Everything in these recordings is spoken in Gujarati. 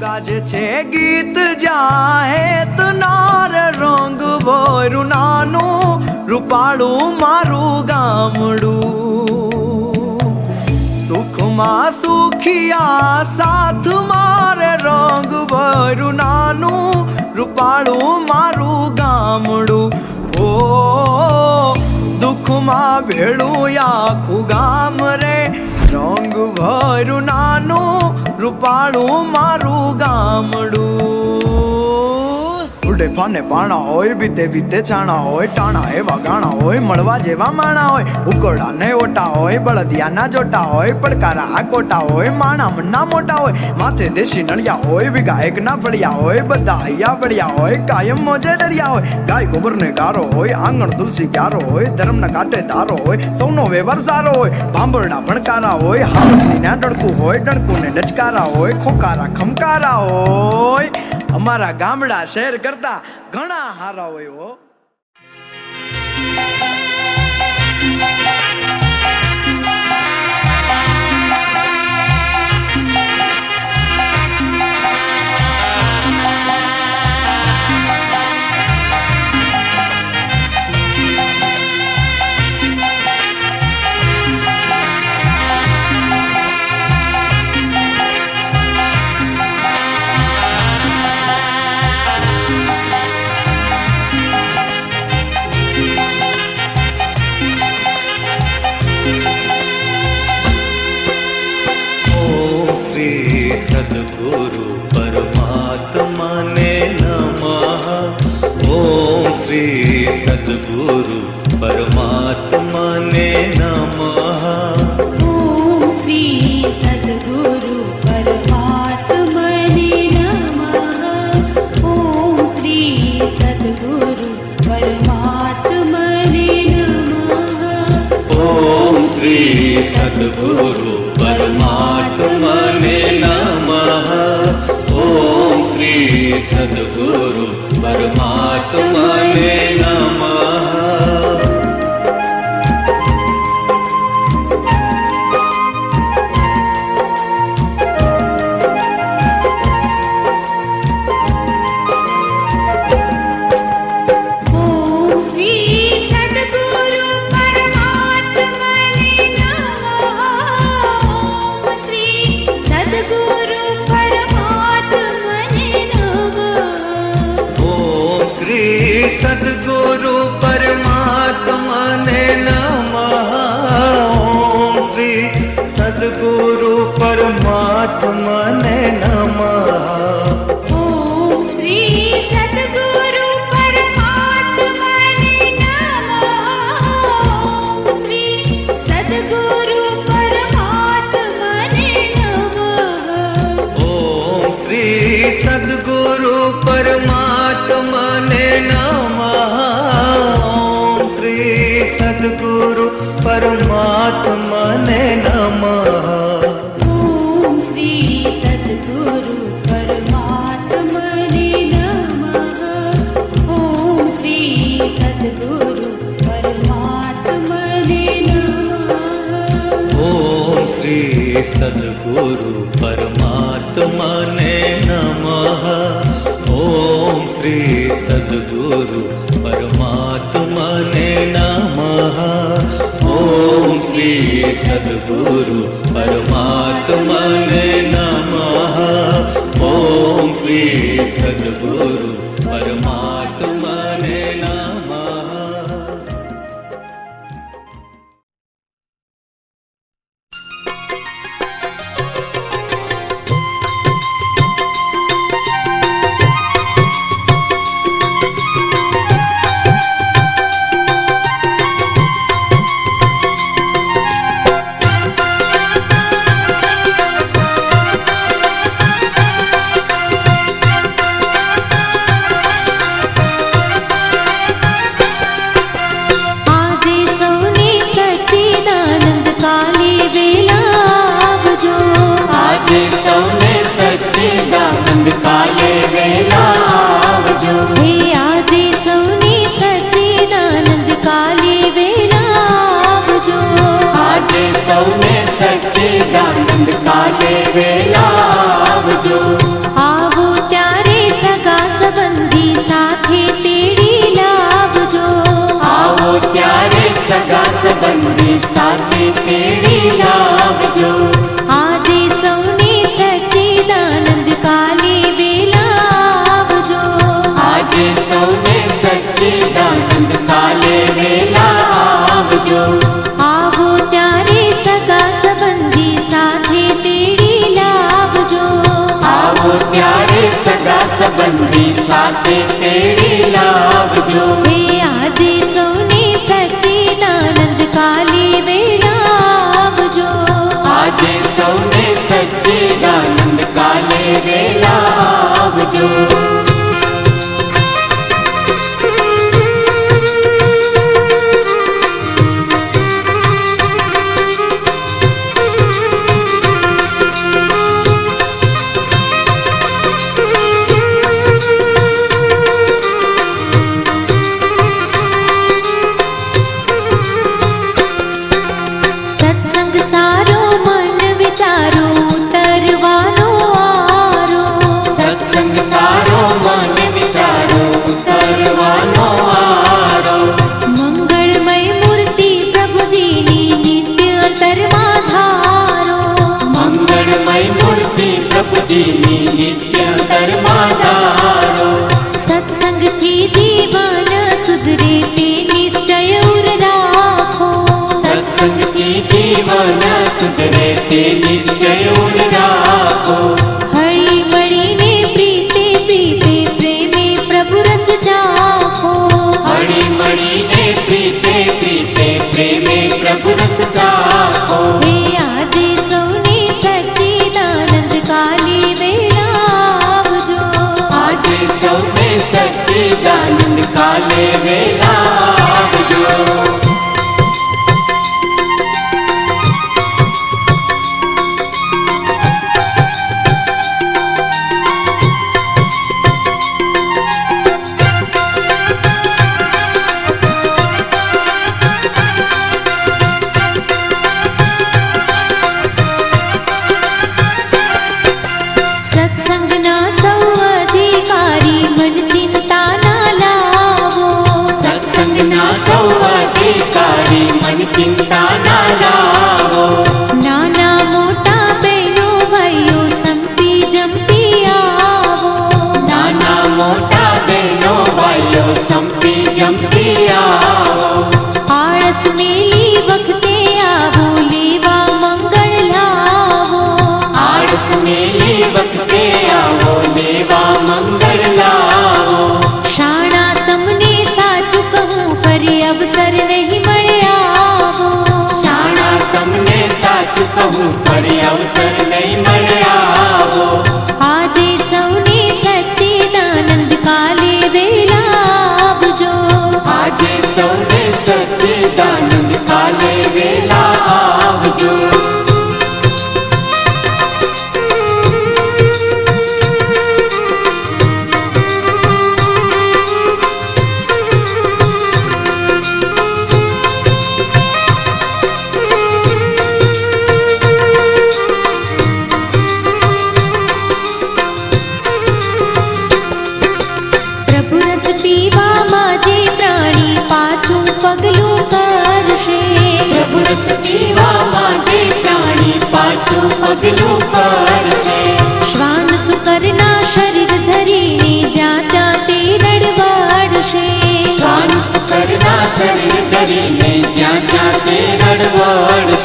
ગાજે છે, ગીત જાહેત નાર રંગ ભોરું નાનું, રૂપાળું મારું ગામડું. સુખમાં સુખિયા સાથ માર રંગ ભર્યું નાનું, રૂપાળું મારું ગામડું. ઓ, દુઃખમાં ભેળું આખું ગામ રે રંગ ભર્યું નાનું રૂપાળું મારું ગામડું. ઉડે ફાને પાણા હોય બીતે બીતે છાણા હોય, ટાણા એવા ગાણા હોય, મળવા જેવા માણા હોય. ઉકોડા ને ઓટા હોય બળદિયા ના જોટા હોય, પડકારા આ કોટા હોય, માણા મન્ના મોટા હોય. માથે દેશી નળિયા હોય વિગાયક ના ફળિયા હોય, બધા હૈયા ફળિયા હોય, કાયમ મોજે દરિયા હોય. ગાય ગોબર ને ગારો હોય, આંગણ તુલસી ગારો હોય ધર્મ ના કાંઠે ધારો હોય, સૌનો વ્યવહાર સારો હોય. ભાંભરડા ભણકારા હોય હાવજની ના ડણકું હોય ડણકું ને ડચકારા હોય, ખોકારા ખમકારા હોય. અમારા ગામડા શહેર કરતા ઘણા હારા હોય सदगुरु परमात्मा ने नमः ओम श्री सद्गुरु परमात्मा ने नमः ओम श्री सद्गुरु परमात्मा ने नमः ओम श्री सद्गुरु परमात्मा ने नमः ओम श्री सद्गुरु परमात्मा ने do सदगुरु परमात्मा ने नमः। ॐ श्री सदगुरु परमात्मा ने नमः। ओम श्री सदगुरु परमा બંને સાથે તેડી લાવજો. આજે સૌને સચ્ચિદાનંદ કાલી વેલા આવજો. આજે સૌને સચ્ચિદાનંદ કાલે વેલા આવજો. આવો ત્યારે સગા સંબંધી સાથે તેડી લાવજો. આવો ત્યારે સગા સંબંધી સાથે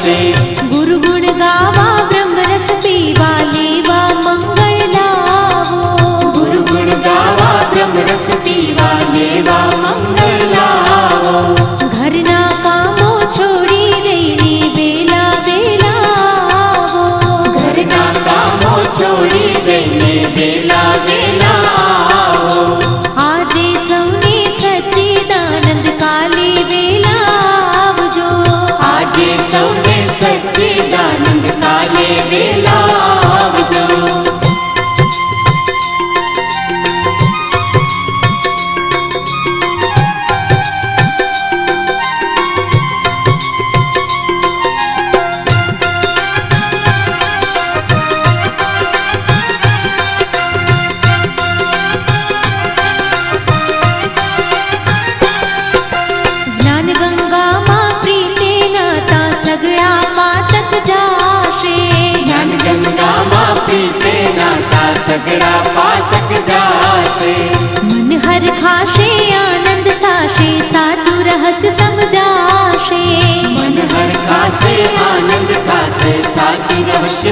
वाचे गुरु गुण गावा ब्रह्मरस पीवा लेवा मंगल लावो गुरु गुण गावा ब्रह्मरस पीवा लेवा मंगल लावो घरना कामो छोड़ी देने बेला बेला आवो घरना कामो छोड़ी देने बेला Águila.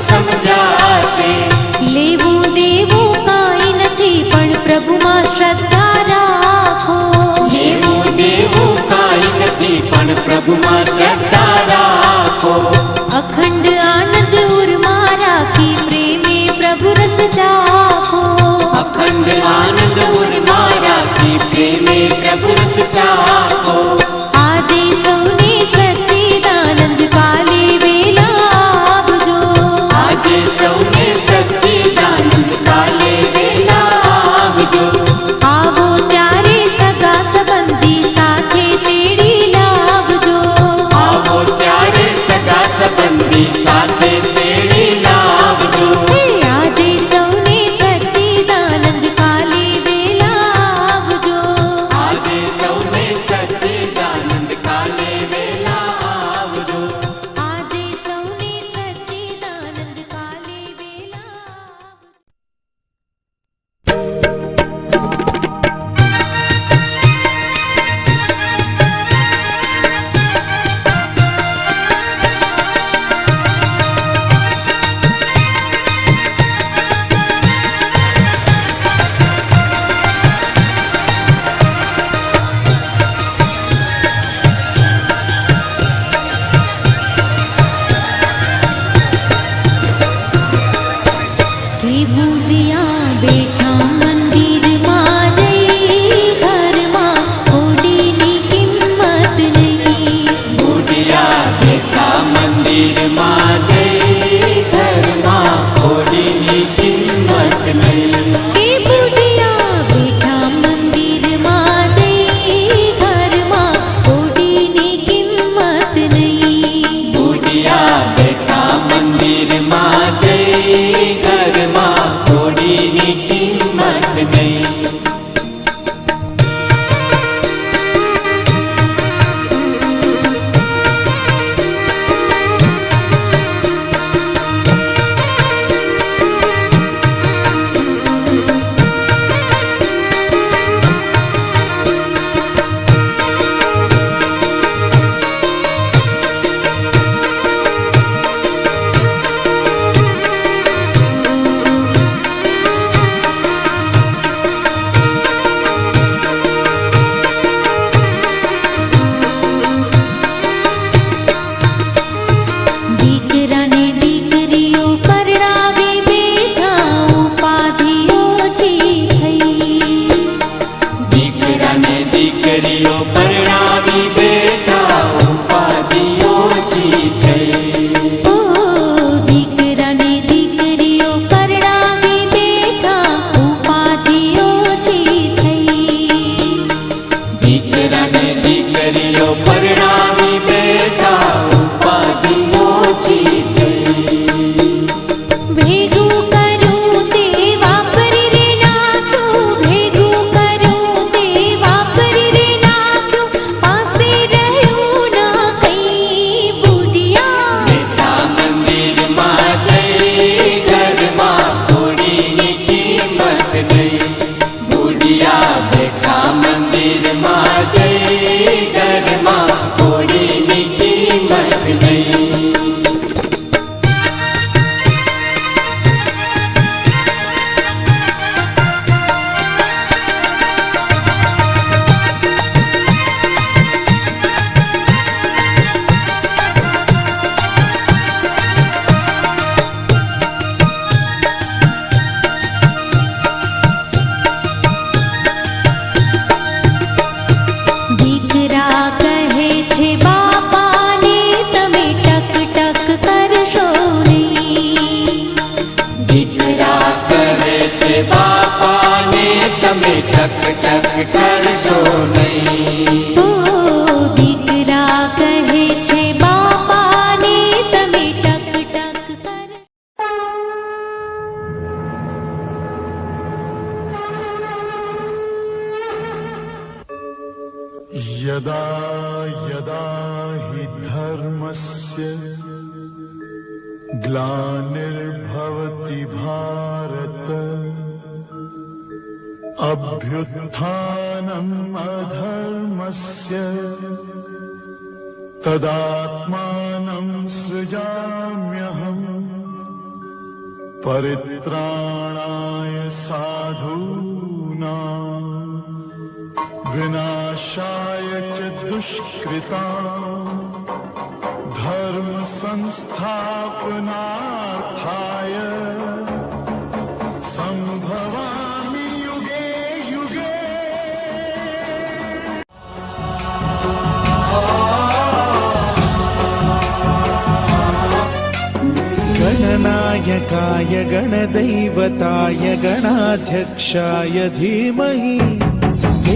સમજાશે લેવું દેવું કાંઈ નથી પણ પ્રભુમાં શ્રદ્ધા રાખો લેવું દેવું કાંઈ નથી પણ પ્રભુમાં શ્રદ્ધા विनाशाय च दुष्कृताम् धर्म संस्थापनार्थाय संभवामि युगे युगे। गणनायकाय गणदैवताय गणाध्यक्षाय धीमहि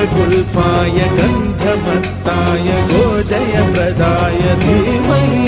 गूढगुल्फाय गन्धमत्ताय गोजयप्रदाय धीमहि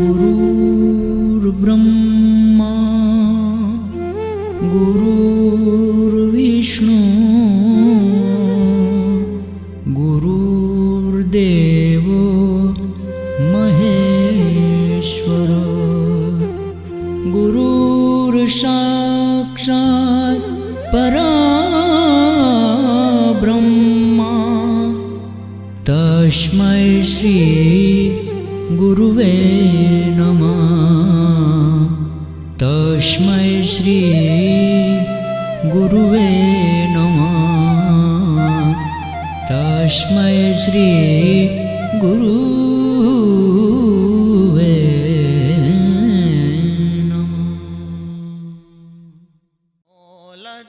guru.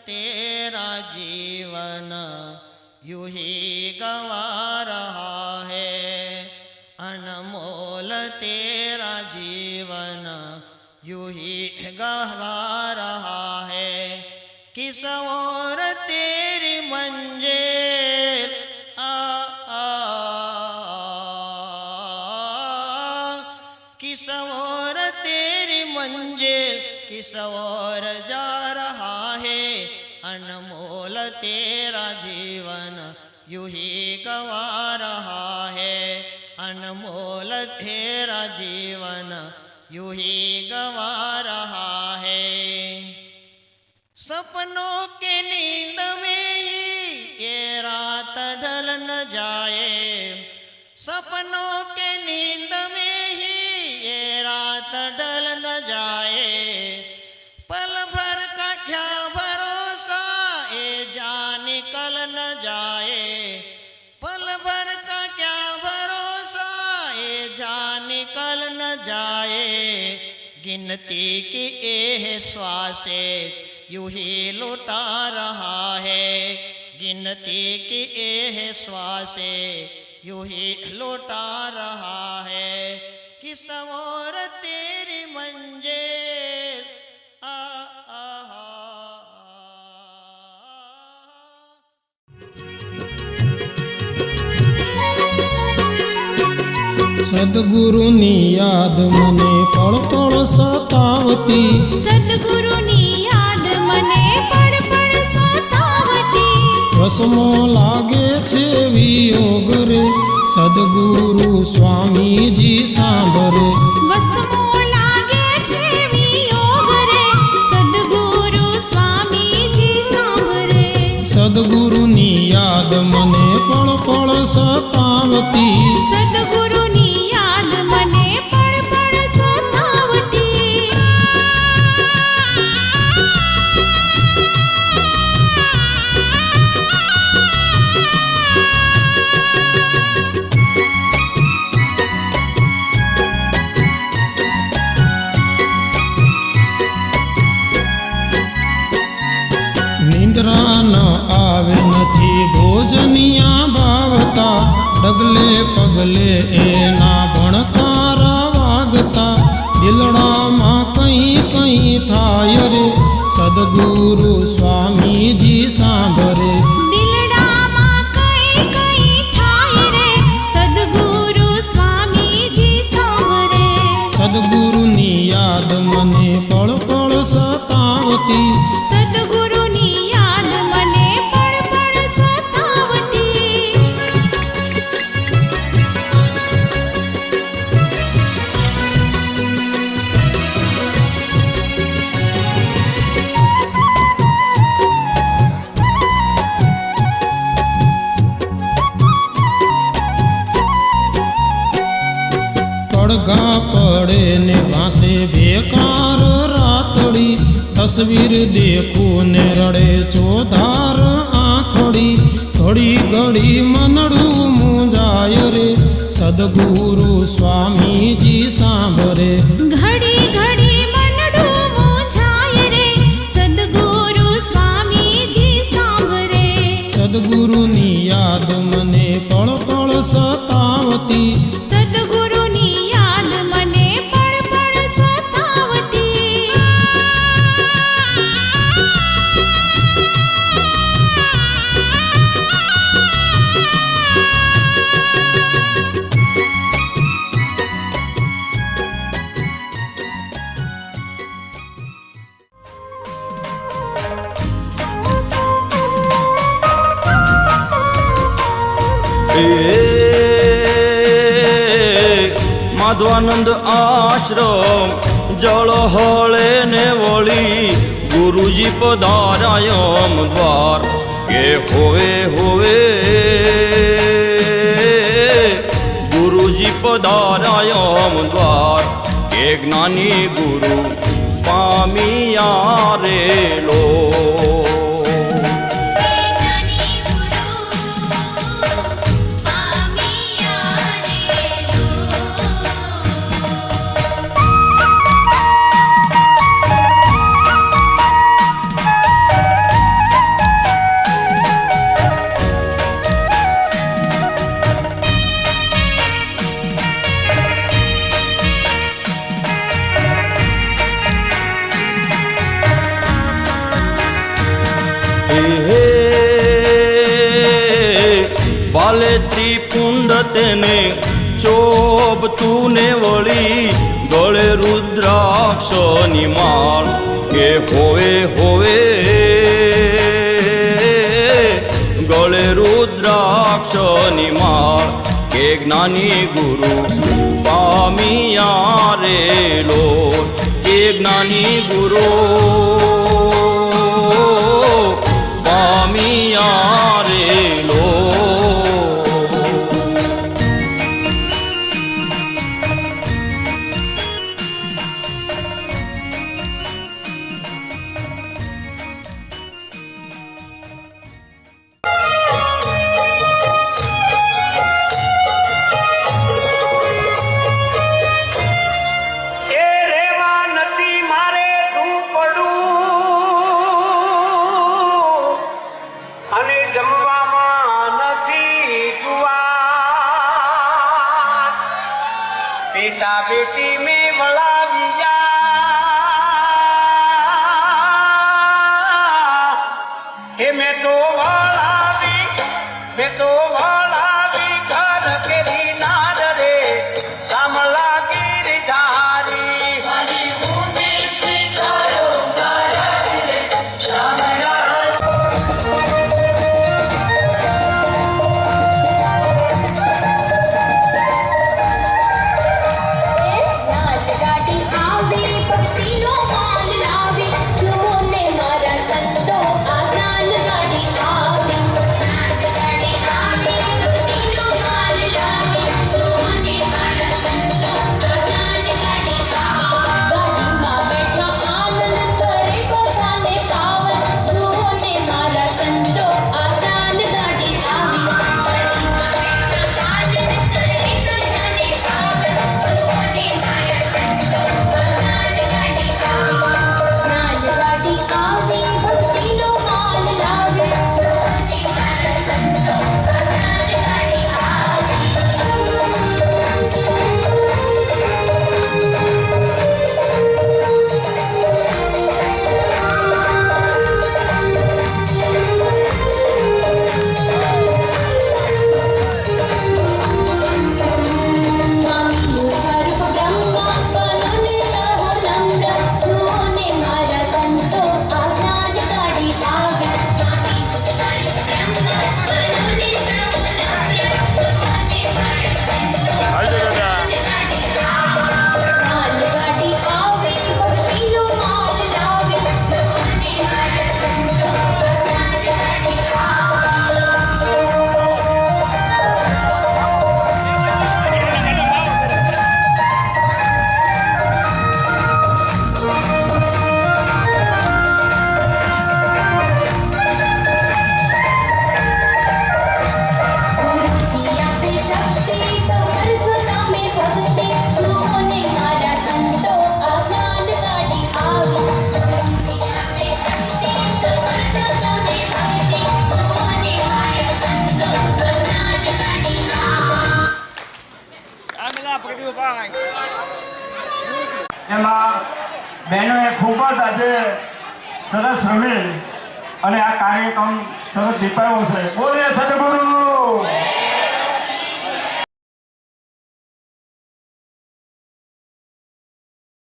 तेरा जीवन यूँ ही गवा रहा है। अनमोल तेरा जीवन यूँ ही गवा रहा है। किस और तेरी आ, किस और तेरी मंजिल? किस और जा तेरा जीवन यूँ ही गवा रहा है। अनमोल तेरा जीवन यूँ ही गवा रहा है। सपनों के नींद में ही ये रात ढल न जाए। सपनों के नींद में ही ये रात ढल गिनती की एह स्वासे यूँ ही लुटा रहा है। गिनती की एह श्वासे यू ही लुटा रहा है। किस और तेरी मंजिल સદગુરુની યાદ મને પળ પળ સતાવતી. સદગુરુની યાદ મને પળ પળ સતાવતી. રસમો લાગે છે વિયોગ રે. સદગુરુ સ્વામીજી સાંભરે વસમો લાગે છે વિયોગ રે. સદગુરુ સ્વામીજી સાંભળે. સદગુરુની યાદ મને પળ પળ સતાવતી. સદગુરુની ડગલે પગલે એના ભણકારા વાગતા. દિલડામાં કંઈ કંઈ થાય રે. સદગુરુ સ્વામીજી આશ્રમ, જળ હળે ને વળી ગુરુજી પધારાયમ દ્વાર. કે હોવે હોવે, ગુરુજી પધારાયમ દ્વાર. કે જ્ઞાની ગુરુ પામિયા રે લો શોભતું ને વળી ગળે રુદ્રાક્ષની માળ કે હોવે હોવે ગળે રુદ્રાક્ષની માળ કે જ્ઞાની ગુરુ પામિયા રે લો કે જ્ઞાની ગુરુ